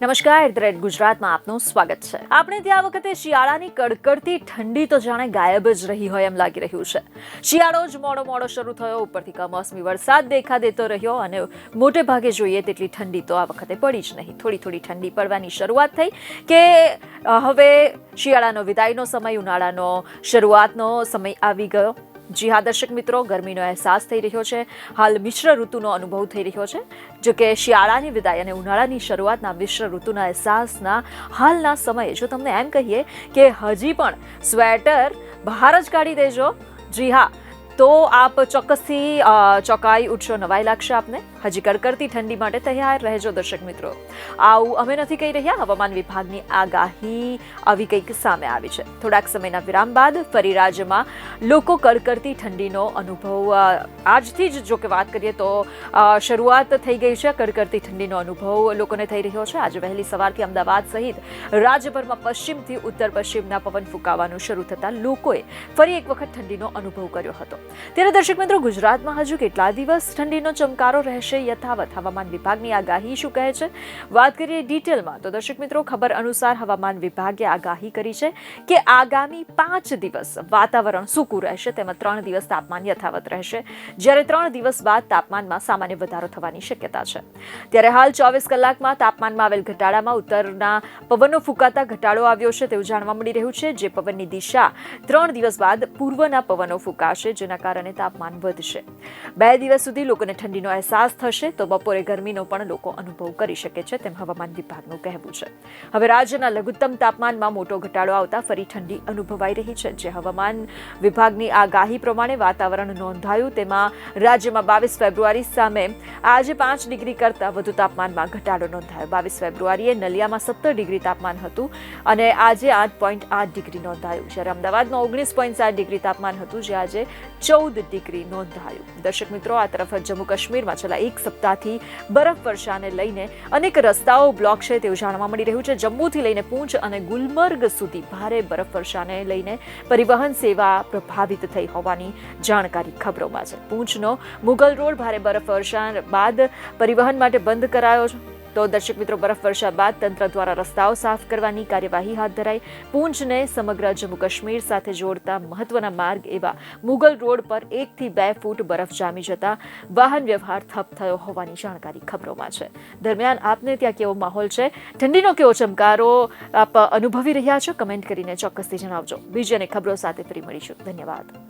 નમસ્કાર ધ ગુજરાતમાં આપનું સ્વાગત છે. આપણે ત્યાં વખતે શિયાળાની કડકડતી ઠંડી તો જાણે ગાયબ જ રહી હોય એમ લાગી રહ્યું છે. શિયાળો જ મોડો મોડો શરૂ થયો, ઉપરથી કમોસમી વરસાદ દેખા દેતો રહ્યો અને મોટે ભાગે જોઈએ તેટલી ઠંડી તો આ વખતે પડી જ નહીં. થોડી થોડી ઠંડી પડવાની શરૂઆત થઈ કે હવે શિયાળાનો વિદાયનો સમય, ઉનાળાનો શરૂઆતનો સમય આવી ગયો. જી હા દર્શક મિત્રો, ગરમીનો અહેસાસ થઈ રહ્યો છે. હાલ મિશ્ર ઋતુનો અનુભવ થઈ રહ્યો છે. જો કે શિયાળાની વિદાય અને ઉનાળાની શરૂઆતના મિશ્ર ઋતુના અહેસાસના હાલના સમયે, જો તમને એમ કહીએ કે હજી પણ સ્વેટર બહાર જ કાઢી દેજો. જી હા તો આપ ચોક્કસથી ચોકાઈ ઉઠશો, નવાઈ લાગશે આપને. હજી કડકડતી ઠંડી માટે તૈયાર રહેજો દર્શક મિત્રો. આવું અમે નથી કહી રહ્યા, હવામાન વિભાગની આગાહી આવી કંઈક સામે આવી છે. થોડાક સમયના વિરામ બાદ ફરી રાજ્યમાં લોકો કડકડતી ઠંડીનો અનુભવ આજથી જ જો કે વાત કરીએ તો શરૂઆત થઈ ગઈ છે કડકડતી ઠંડીનો અનુભવ લોકોને થઈ રહ્યો છે. આજે વહેલી સવારથી અમદાવાદ સહિત રાજ્યભરમાં પશ્ચિમથી ઉત્તર પશ્ચિમના પવન ફૂંકાવાનું શરૂ થતાં લોકોએ ફરી એક વખત ઠંડીનો અનુભવ કર્યો હતો. ત્યારે દર્શક મિત્રો, ગુજરાતમાં હજુ કેટલા દિવસ ઠંડીનો ચમકારો રહેશે યથાવત? હવામાન વિભાગની આગાહી શું કહે છે? વાત કરીએ ડિટેલમાં. તો દર્શક મિત્રો, ખબર અનુસાર હવામાન વિભાગે આગાહી કરી છે કે આગામી પાંચ દિવસ વાતાવરણ સૂકું રહેશે, તેમાં ત્રણ દિવસ તાપમાન યથાવત રહેશે. જ્યારે ત્રણ દિવસ બાદ તાપમાનમાં સામાન્ય વધારો થવાની શક્યતા છે. ત્યારે હાલ ચોવીસ કલાકમાં તાપમાનમાં આવેલ ઘટાડામાં ઉત્તરના પવનો ફૂંકાતા ઘટાડો આવ્યો છે, તેવું જાણવા મળી રહ્યું છે. જે પવનની દિશા ત્રણ દિવસ બાદ પૂર્વના પવનો ફૂંકાશે, જેના કારણે તાપમાન વધશે. બે દિવસ સુધી લોકોને ઠંડીનો અહેસાસ થશે તો બપોરે ગરમીનો પણ લોકો અનુભવ કરી શકે છે તેમ હવામાન વિભાગનું કહેવું છે. હવે રાજ્યના લઘુત્તમ તાપમાનમાં મોટો ઘટાડો આવતા ફરી ઠંડી અનુભવાઈ રહી છે, જે હવામાન વિભાગની આગાહી પ્રમાણે વાતાવરણ નોંધાયું. તેમાં રાજ્યમાં બાવીસ ફેબ્રુઆરી સામે આજે પાંચ ડિગ્રી કરતાં વધુ તાપમાનમાં ઘટાડો નોંધાયો. બાવીસ ફેબ્રુઆરીએ નલિયામાં સત્તર ડિગ્રી તાપમાન હતું અને આજે આઠ પોઈન્ટ આઠ ડિગ્રી નોંધાયું. જ્યારે અમદાવાદમાં ઓગણીસ પોઈન્ટ સાત ડિગ્રી તાપમાન હતું, જે આજે ચૌદ ડિગ્રી નોંધાયું. દર્શક મિત્રો, આ તરફ જમ્મુ કાશ્મીરમાં છેલ્લા એક સપ્તાહથી બરફ વર્ષાને લઈને અનેક રસ્તાઓ બ્લોક છે તેવું જાણવા મળી રહ્યું છે. જમ્મુથી લઈને પૂંછ અને ગુલમર્ગ સુધી ભારે બરફ વર્ષાને લઈને પરિવહન સેવા પ્રભાવિત થઈ હોવાની જાણકારી ખબરોમાં છે. પૂંછનો મુગલ રોડ ભારે બરફ વર્ષા બાદ પરિવહન માટે બંધ કરાયો છે. તો દર્શક મિત્રો, બરફ વર્ષા બાદ તંત્ર દ્વારા રસ્તાઓ સાફ કરવાની કાર્યવાહી હાથ ધરાઈ. પૂંચને સમગ્ર જમ્મુ કાશ્મીર સાથે જોડતા મહત્વના માર્ગ એવા મુગલ રોડ પર એકથી બે ફૂટ બરફ જામી જતા વાહન વ્યવહાર ઠપ થયો હોવાની જાણકારી ખબરોમાં છે. દરમિયાન આપને ત્યાં કેવો માહોલ છે? ઠંડીનો કેવો ચમકારો આપ અનુભવી રહ્યા છો? કમેન્ટ કરીને ચોક્કસથી જણાવજો. બીજી અને ખબરો સાથે ફરી મળીશું. ધન્યવાદ.